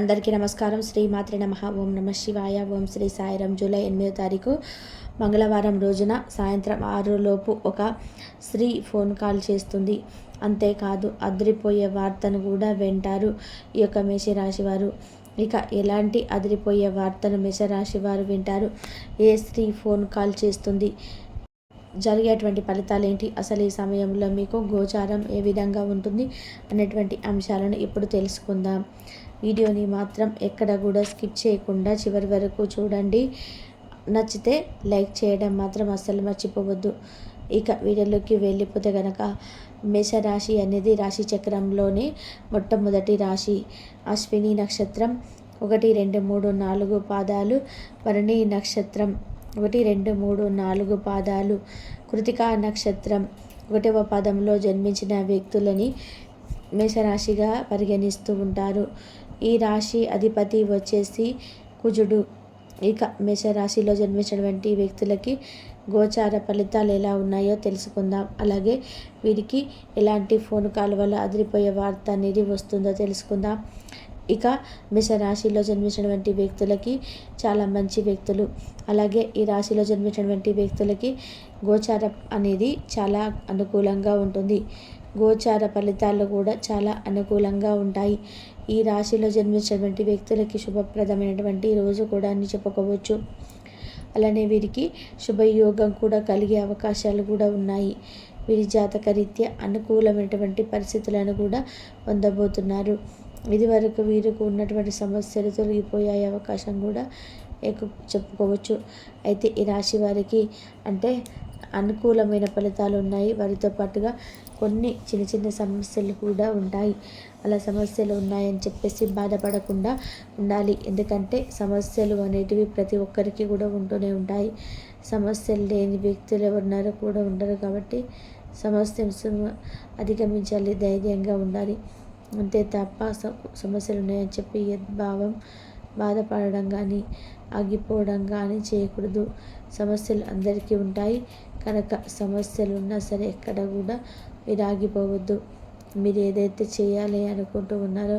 అందరికీ నమస్కారం. శ్రీ మాత్రి నమ. ఓం నమ శివాయ. ఓం శ్రీ సాయిరం జూలై ఎనిమిదో తారీఖు మంగళవారం రోజున సాయంత్రం ఆరులోపు ఒక స్త్రీ ఫోన్ కాల్ చేస్తుంది. అంతేకాదు అదిరిపోయే వార్తను కూడా వింటారు ఈ యొక్క మేషరాశి వారు. ఇక ఎలాంటి అదిరిపోయే వార్తను మేషరాశి వారు వింటారు? ఏ స్త్రీ ఫోన్ కాల్ చేస్తుంది? జరిగేటువంటి ఫలితాలు ఏంటి అసలు ఈ సమయంలో మీకు గోచారం ఏ విధంగా ఉంటుంది? అనేటువంటి అంశాలను ఇప్పుడు తెలుసుకుందాం. వీడియోని మాత్రం ఎక్కడ కూడా స్కిప్ చేయకుండా చివరి వరకు చూడండి. నచ్చితే లైక్ చేయడం మాత్రం అస్సలు మర్చిపోవద్దు. ఇక వీడియోలోకి వెళ్ళిపోతే కనుక మేషరాశి అనేది రాశి చక్రంలోనే మొట్టమొదటి రాశి. అశ్విని నక్షత్రం ఒకటి రెండు మూడు నాలుగు పాదాలు. భరణి నక్షత్రం ఒకటి రెండు మూడు నాలుగు పాదాలు. కృతికా నక్షత్రం ఒకటవ పాదంలో జన్మించిన వ్యక్తులని మేషరాశిగా పరిగణిస్తూ ఉంటారు. ఈ రాశి అధిపతి వచ్చేసి కుజుడు. ఇక మేషరాశిలో జన్మించినటువంటి వ్యక్తులకి గోచార ఫలితాలు ఎలా ఉన్నాయో తెలుసుకుందాం. అలాగే వీరికి ఎలాంటి ఫోన్ కాల్ వల్ల అదిరిపోయే వార్త అనేది వస్తుందో తెలుసుకుందాం. ఇక మేషరాశిలో జన్మించినటువంటి వ్యక్తులకి చాలా మంచి వ్యక్తులు. అలాగే ఈ రాశిలో జన్మించినటువంటి వ్యక్తులకి గోచారం అనేది చాలా అనుకూలంగా ఉంటుంది. గోచార ఫలితాలు కూడా చాలా అనుకూలంగా ఉంటాయి. ఈ రాశిలో జన్మించినటువంటి వ్యక్తులకి శుభప్రదమైనటువంటి రోజు కూడా అని చెప్పుకోవచ్చు. అలానే వీరికి శుభయోగం కూడా కలిగే అవకాశాలు కూడా ఉన్నాయి. వీరి జాతక రీత్యా అనుకూలమైనటువంటి పరిస్థితులను కూడా పొందబోతున్నారు. ఇదివరకు వీరికి ఉన్నటువంటి సమస్యలు తొలగిపోయే అవకాశం కూడా ఎక్కువ చెప్పుకోవచ్చు. అయితే ఈ రాశి వారికి అంటే అనుకూలమైన ఫలితాలు ఉన్నాయి. వారితో పాటుగా కొన్ని చిన్న చిన్న సమస్యలు కూడా ఉంటాయి. అలా సమస్యలు ఉన్నాయని చెప్పేసి బాధపడకుండా ఉండాలి. ఎందుకంటే సమస్యలు అనేటివి ప్రతి ఒక్కరికి కూడా ఉంటూనే ఉంటాయి. సమస్యలు లేని వ్యక్తులు ఎవరున్నారో కూడా ఉండరు కాబట్టి సమస్యను అధిగమించాలి ధైర్యంగా ఉండాలి. అంతే తప్ప సమస్యలు ఉన్నాయని చెప్పి యద్భావం బాధపడడం కానీ ఆగిపోవడం కానీ చేయకూడదు. సమస్యలు అందరికీ ఉంటాయి. కనుక సమస్యలు ఉన్నా సరే ఎక్కడ కూడా మీరు ఆగిపోవద్దు. మీరు ఏదైతే చేయాలి అనుకుంటూ ఉన్నారో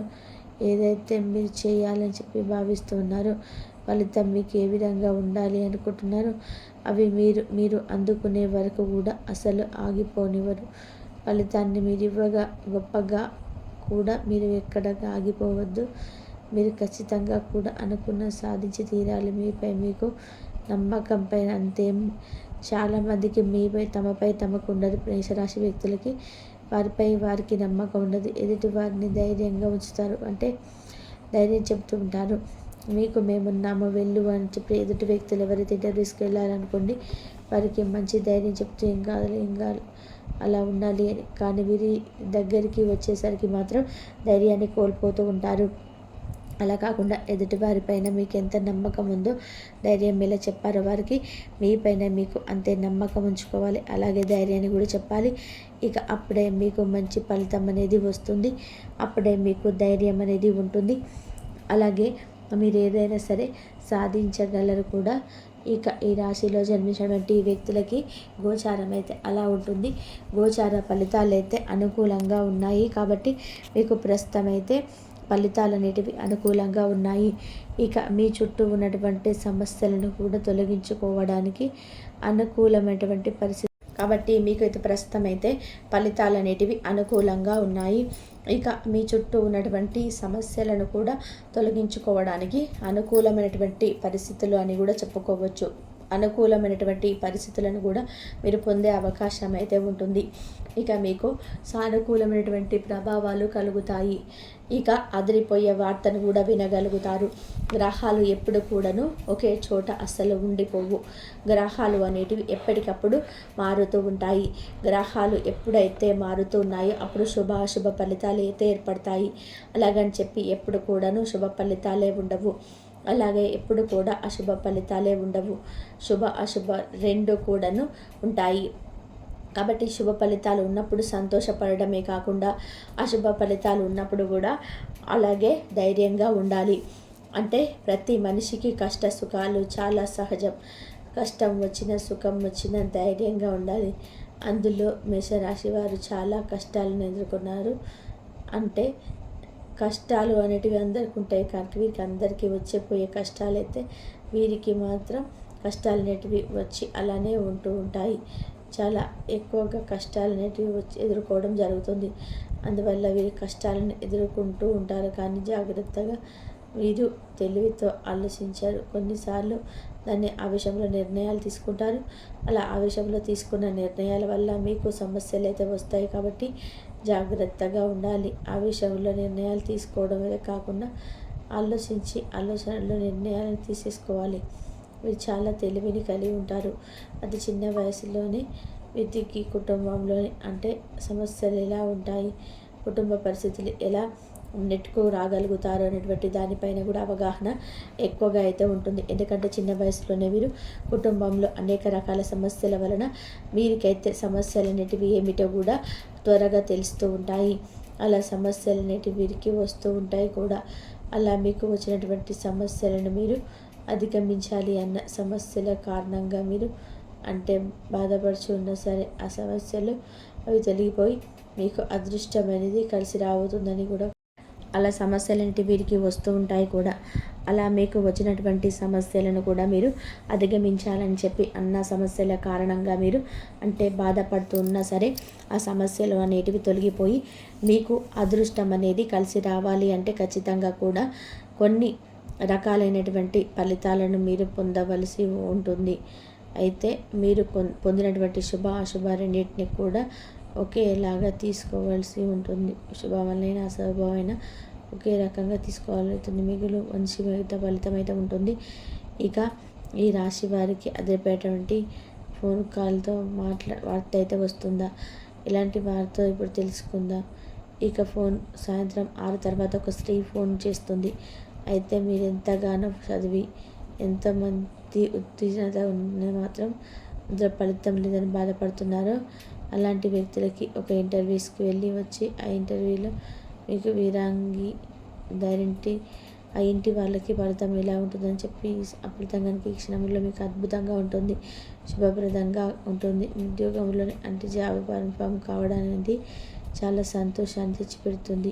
ఏదైతే మీరు చేయాలని చెప్పి భావిస్తూ ఉన్నారో ఫలితం మీకు ఏ విధంగా ఉండాలి అనుకుంటున్నారో అవి మీరు మీరు అందుకునే వరకు కూడా అసలు ఆగిపోనివ్వరు. ఫలితాన్ని మీరు ఇవ్వగా గొప్పగా కూడా మీరు ఎక్కడ ఆగిపోవద్దు. మీరు ఖచ్చితంగా కూడా అనుకున్న సాధించి తీరాలి. మీపై మీకు నమ్మకం పైన అంతేం చాలామందికి మీపై తమపై తమకు ఉండదు. మేషరాశి వ్యక్తులకి వారిపై వారికి నమ్మకం ఉండదు. ఎదుటి వారిని ధైర్యంగా ఉంచుతారు అంటే ధైర్యం చెప్తూ ఉంటారు. మీకు మేమున్నాము వెళ్ళు అని చెప్పి ఎదుటి వ్యక్తులు ఎవరైతే ఇంటర్వ్యూస్కి వెళ్ళాలనుకోండి వారికి మంచి ధైర్యం చెప్తూ ఏం కాదు ఏం కాదు అలా ఉండాలి అని. కానీ వీరి దగ్గరికి వచ్చేసరికి మాత్రం ధైర్యాన్ని కోల్పోతూ ఉంటారు. అలా కాకుండా ఎదుటివారిపైన మీకు ఎంత నమ్మకం ఉందో ధైర్యం ఎలా చెప్పారో వారికి మీపైన మీకు అంతే నమ్మకం ఉంచుకోవాలి. అలాగే ధైర్యాన్ని కూడా చెప్పాలి. ఇక అప్పుడే మీకు మంచి ఫలితం అనేది వస్తుంది. అప్పుడే మీకు ధైర్యం అనేది ఉంటుంది. అలాగే మీరు ఏదైనా సరే సాధించగలరు కూడా. ఇక ఈ రాశిలో జన్మించినటువంటి వ్యక్తులకి గోచారం అయితే అలా ఉంటుంది. గోచార ఫలితాలు అయితే అనుకూలంగా ఉన్నాయి. కాబట్టి మీకు ప్రస్తుతం అయితే ఫలితాలు అనేటివి అనుకూలంగా ఉన్నాయి. ఇక మీ చుట్టూ ఉన్నటువంటి సమస్యలను కూడా తొలగించుకోవడానికి అనుకూలమైనటువంటి పరిస్థితి కాబట్టి మీకు అయితే ప్రస్తుతం అయితే ఫలితాలు అనేటివి అనుకూలంగా ఉన్నాయి. ఇక మీ చుట్టూ ఉన్నటువంటి సమస్యలను కూడా తొలగించుకోవడానికి అనుకూలమైనటువంటి పరిస్థితులు అని కూడా చెప్పుకోవచ్చు. అనుకూలమైనటువంటి పరిస్థితులను కూడా మీరు పొందే అవకాశం అయితే ఉంటుంది. ఇక మీకు సానుకూలమైనటువంటి ప్రభావాలు కలుగుతాయి. ఇక అదిరిపోయే వార్తను కూడా వినగలుగుతారు. గ్రహాలు ఎప్పుడు కూడాను ఒకే చోట అస్సలు ఉండిపోవు. గ్రహాలు అనేటివి ఎప్పటికప్పుడు మారుతూ ఉంటాయి. గ్రహాలు ఎప్పుడైతే మారుతూ ఉన్నాయో అప్పుడు శుభ అశుభ ఫలితాలు అయితే ఏర్పడతాయి. అలాగని చెప్పి ఎప్పుడు కూడాను శుభ ఫలితాలే ఉండవు. అలాగే ఎప్పుడు కూడా అశుభ ఫలితాలే ఉండవు. శుభ అశుభ రెండు కూడాను ఉంటాయి. కాబట్టి శుభ ఫలితాలు ఉన్నప్పుడు సంతోషపడడమే కాకుండా అశుభ ఫలితాలు ఉన్నప్పుడు కూడా అలాగే ధైర్యంగా ఉండాలి. అంటే ప్రతి మనిషికి కష్ట సుఖాలు చాలా సహజం. కష్టం వచ్చిన సుఖం వచ్చిన ధైర్యంగా ఉండాలి. అందులో మేషరాశి వారు చాలా కష్టాలను ఎదుర్కొన్నారు. అంటే కష్టాలు అనేటివి అందరికి ఉంటాయి. కానీ వీరికి అందరికీ వచ్చే పోయే కష్టాలు అయితే వీరికి మాత్రం కష్టాలు అనేటివి వచ్చి అలానే ఉంటూ ఉంటాయి. చాలా ఎక్కువగా కష్టాలు అనేటివి వచ్చి ఎదుర్కోవడం జరుగుతుంది. అందువల్ల వీరి కష్టాలను ఎదుర్కొంటూ ఉంటారు. కానీ జాగ్రత్తగా వీరు తెలివితో ఆలోచించారు. కొన్నిసార్లు దాన్ని ఆవేశంలో నిర్ణయాలు తీసుకుంటారు. అలా ఆవేశంలో తీసుకున్న నిర్ణయాల వల్ల మీకు సమస్యలు అయితే వస్తాయి. కాబట్టి జాగ్రత్తగా ఉండాలి. ఆ విషయంలో నిర్ణయాలు తీసుకోవడమే కాకుండా ఆలోచించి ఆలోచనలో నిర్ణయాలను తీసేసుకోవాలి. వీరు చాలా తెలివిని కలిగి ఉంటారు. అది చిన్న వయసులోనే విద్యకి కుటుంబంలోని అంటే సమస్యలు ఎలా ఉంటాయి కుటుంబ పరిస్థితులు ఎలా నెట్కు రాగలుగుతారు అనేటువంటి దానిపైన కూడా అవగాహన ఎక్కువగా అయితే ఉంటుంది. ఎందుకంటే చిన్న వయసులోనే వీరు కుటుంబంలో అనేక రకాల సమస్యల వలన వీరికైతే సమస్యలు అనేటివి ఏమిటో కూడా త్వరగా తెలుస్తూ ఉంటాయి. అలా సమస్యలు అనేటివి వీరికి వస్తూ ఉంటాయి కూడా. అలా మీకు వచ్చినటువంటి సమస్యలను మీరు అధిగమించాలి అన్న సమస్యల కారణంగా మీరు అంటే బాధపడుచు ఉన్నా సరే ఆ సమస్యలు అవి తొలగిపోయి మీకు అదృష్టం అనేది కలిసి రాబోతుందని కూడా అలా సమస్యలంటి వీరికి వస్తూ ఉంటాయి కూడా. అలా మీకు వచ్చినటువంటి సమస్యలను కూడా మీరు అధిగమించాలని చెప్పి అన్న సమస్యల కారణంగా మీరు అంటే బాధపడుతున్నా సరే ఆ సమస్యలు అనేటివి తొలగిపోయి మీకు అదృష్టం అనేది కలిసి రావాలి అంటే ఖచ్చితంగా కూడా కొన్ని రకాలైనటువంటి ఫలితాలను మీరు పొందవలసి ఉంటుంది. అయితే మీరు పొందినటువంటి శుభ అశుభ రెండింటిని కూడా ఒకేలాగా తీసుకోవాల్సి ఉంటుంది. శుభమైన అశుభమైన ఒకే రకంగా తీసుకోవాలవుతుంది మిగులు మంచి మిగతా ఫలితం అయితే ఉంటుంది. ఇక ఈ రాశి వారికి అదిరిపోయేటువంటి ఫోన్ కాల్తో మాట్లా వార్త అయితే వస్తుందా? ఇలాంటి వార్త ఇప్పుడు తెలుసుకుందాం? ఇక ఫోన్ సాయంత్రం ఆరు తర్వాత ఒక స్త్రీ ఫోన్ చేస్తుంది. అయితే మీరు ఎంతగానో చదివి ఎంతమంది ఉత్తీర్ణత ఉన్న మాత్రం అందులో ఫలితం లేదని బాధపడుతున్నారో. అలాంటి వ్యక్తులకి ఒక ఇంటర్వ్యూస్కి వెళ్ళి వచ్చి ఆ ఇంటర్వ్యూలో మీకు వీరాంగి దారింటి ఆ ఇంటి వాళ్ళకి ఫలితం ఎలా ఉంటుందని చెప్పి ఆ కనుక ఈ క్షణంలో మీకు అద్భుతంగా ఉంటుంది శుభప్రదంగా ఉంటుంది. ఉద్యోగంలోని అంటే జాబ్ కన్ఫామ్ కావడం అనేది చాలా సంతోషాన్ని తెచ్చిపెడుతుంది.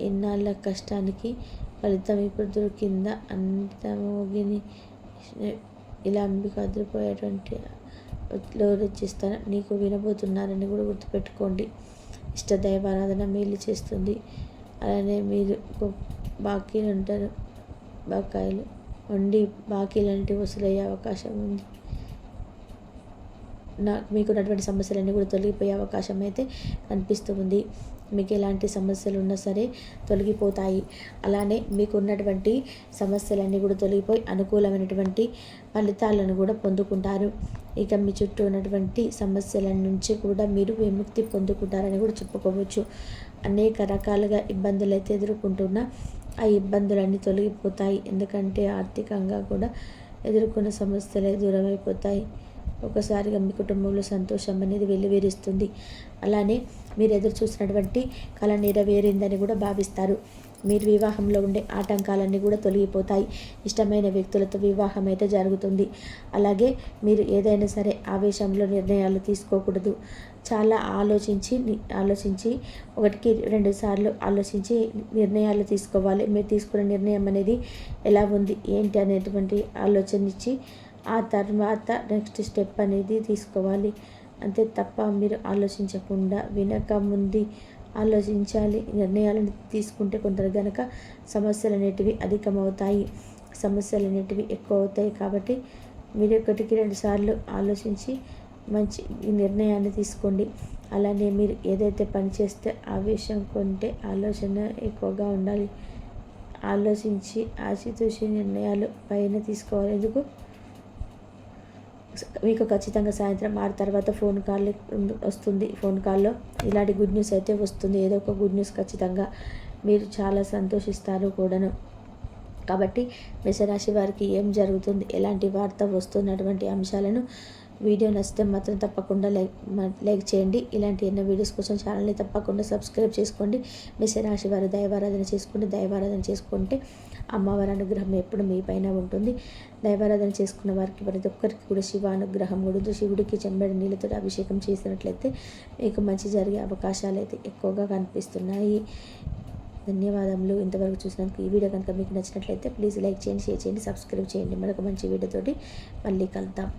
ఎన్నాళ్ళ కష్టానికి ఫలితం ఇప్పుడు దొరికిందా అంతమోగిని ఇలా మీకు అదిరిపోయేటువంటి లోచిస్తాను నీకు వినబోతున్నారని కూడా గుర్తుపెట్టుకోండి. ఇష్ట ఆరాధన మేలు చేస్తుంది. అలానే మీరు బాకీలు ఉంటారు బకాయిలు వండి బాకీలు వసూలయ్యే అవకాశం ఉంది నాకు మీకున్నటువంటి సమస్యలన్నీ కూడా తొలగిపోయే అవకాశం అయితే కనిపిస్తూ ఉంది మీకు ఎలాంటి సమస్యలు ఉన్నా సరే తొలగిపోతాయి. అలానే మీకు ఉన్నటువంటి సమస్యలన్నీ కూడా తొలగిపోయి అనుకూలమైనటువంటి ఫలితాలను కూడా పొందుకుంటారు. ఇక మీ చుట్టూ ఉన్నటువంటి సమస్యల నుంచి కూడా మీరు విముక్తి పొందుకుంటారని కూడా చెప్పుకోవచ్చు. అనేక రకాలుగా ఇబ్బందులు అయితే ఎదుర్కొంటున్నా ఆ ఇబ్బందులన్నీ తొలగిపోతాయి. ఎందుకంటే ఆర్థికంగా కూడా ఎదుర్కొన్న సమస్యలే దూరమైపోతాయి. ఒకసారిగా మీ కుటుంబంలో సంతోషం అనేది వెల్లివేరుస్తుంది. అలానే మీరు ఎదురు చూసినటువంటి కళ నెరవేరిందని కూడా భావిస్తారు. మీరు వివాహంలో ఉండే ఆటంకాలన్నీ కూడా తొలగిపోతాయి. ఇష్టమైన వ్యక్తులతో వివాహం అయితే జరుగుతుంది. అలాగే మీరు ఏదైనా సరే ఆవేశంలో నిర్ణయాలు తీసుకోకూడదు. చాలా ఆలోచించి ఆలోచించి ఒకటికి రెండు సార్లు ఆలోచించి నిర్ణయాలు తీసుకోవాలి. మీరు తీసుకున్న నిర్ణయం అనేది ఎలా ఉంది? ఏంటి? అనేటువంటి ఆలోచన ఇచ్చి ఆ తర్వాత నెక్స్ట్ స్టెప్ అనేది తీసుకోవాలి. అంతే తప్ప మీరు ఆలోచించకుండా వినక ముందు ఆలోచించాలి. నిర్ణయాలను తీసుకుంటే కొందరు గనక సమస్యలు అనేటివి అధికమవుతాయి. సమస్యలు అనేటివి ఎక్కువ అవుతాయి కాబట్టి మీరు ఒకటికి రెండు సార్లు ఆలోచించి మంచి నిర్ణయాన్ని తీసుకోండి. అలానే మీరు ఏదైతే పని చేస్తే విషయం కొంటే ఆలోచన ఎక్కువగా ఉండాలి. ఆలోచించి ఆచితూచి నిర్ణయాలు పైన తీసుకోవాలి. ఎందుకు? మీకు ఖచ్చితంగా సాయంత్రం ఆరు తర్వాత ఫోన్ కాల్ వస్తుంది ఫోన్ కాల్లో. ఇలాంటి గుడ్ న్యూస్ అయితే వస్తుంది. ఏదో ఒక గుడ్ న్యూస్ ఖచ్చితంగా మీరు చాలా సంతోషిస్తారు కూడాను. కాబట్టి మేషరాశి వారికి ఏం జరుగుతుంది ఎలాంటి వార్త వస్తున్నటువంటి అంశాలను వీడియో నచ్చితే మాత్రం తప్పకుండా లైక్ లైక్ చేయండి. ఇలాంటి ఎన్నో వీడియోస్ కోసం ఛానల్ని తప్పకుండా సబ్స్క్రైబ్ చేసుకోండి. మేషరాశి వారు దైవారాధన చేసుకుంటే దైవారాధన చేసుకుంటే అమ్మవారి అనుగ్రహం ఎప్పుడు మీ పైన ఉంటుంది. దైవారాధన చేసుకున్న వారికి ప్రతి ఒక్కరికి కూడా శివ అనుగ్రహం కూడా శివుడికి చెంబడి నీళ్ళతో అభిషేకం చేసినట్లయితే మీకు మంచి జరిగే అవకాశాలు అయితే ఎక్కువగా కనిపిస్తున్నాయి. ధన్యవాదములు. ఇంతవరకు చూసినందుకు ఈ వీడియో కనుక మీకు నచ్చినట్లయితే ప్లీజ్ లైక్ చేయండి షేర్ చేయండి సబ్స్క్రైబ్ చేయండి. మరొక మంచి వీడియోతోటి మళ్ళీ కలుద్దాం.